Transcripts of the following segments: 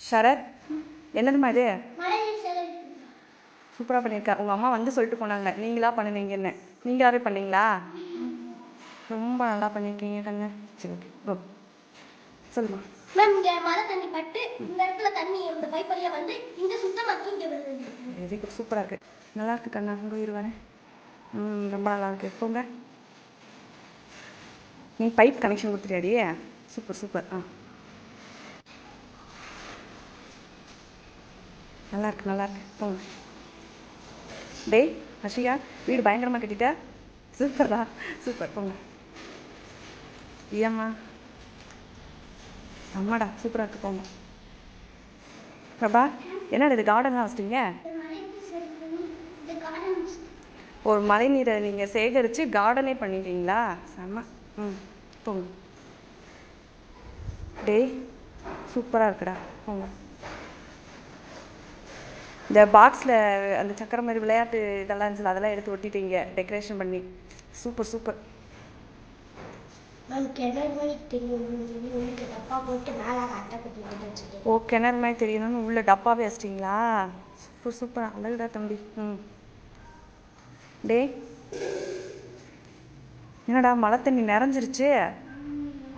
சரத் என்னதும்மா இது? சூப்பராக பண்ணியிருக்கா. உங்கள் அம்மா வந்து சொல்லிட்டு போனாங்க. நீங்களா பண்ணுனீங்கன்னு. நீங்களாவே பண்ணீங்களா? ரொம்ப நல்லா பண்ணியிருக்கீங்க கண்ணு. சரி ஓகே ஓ சொல்லுமா. மேம் இங்க மழை தண்ணி பட்டு இந்த இடத்துல தண்ணி இந்த பைப் வந்து இங்க சுத்தமாக்கி இங்க வருது வெரி குட் சூப்பராக இருக்குது நல்லா இருக்கு கண்ணா. உங்கள் உயிர் ம் ரொம்ப நல்லா இருக்கு. போங்க. நீ பைப் கனெக்ஷன் கொடுத்துட்டியாடி? Super super. ஆ. நல்லாயிருக்கு நல்லாயிருக்கு. போங்க. டேய் ஹர்ஷிகா வீடு பயங்கரமாக கட்டிட்டா? சூப்பரா சூப்பர். போங்க. ஏம்மா? அம்மாடா சூப்பராக இருக்கு. போங்க. பிரபா என்னடா இது கார்டன்லாம் வச்சிட்டீங்க? ஒரு மழை நீரை நீங்கள் சேகரித்து கார்டனே பண்ணிட்டீங்களா? செம்ம. ம் போங்க. டேய் சூப்பராக இருக்குடா. போங்க. இந்த பாக்ஸில் அந்த சக்கரை மாதிரி விளையாட்டு இதெல்லாம் இருந்துச்சு அதெல்லாம் எடுத்து ஒட்டிட்டீங்க டெக்கரேஷன் பண்ணி. சூப்பர் சூப்பர் மேம் கிணறு மாதிரி தெரியும். உங்களுக்கு டப்பா போட்டு மேலே அட்டை கட்டி போட்டு வச்சுருக்கேன். ஓ கிணறு மாதிரி தெரியணும்னு உள்ள டப்பாவே வச்சிட்டிங்களா? சூப்பர் சூப்பர் அழகுடா தம்பி. ம். டேய். என்னடா மழை தண்ணி நிறைஞ்சிருச்சு?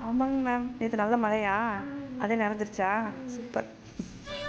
ஆமாங்க மேம் நேற்று நல்ல மழையா? அதே நிறைஞ்சிருச்சா? சூப்பர்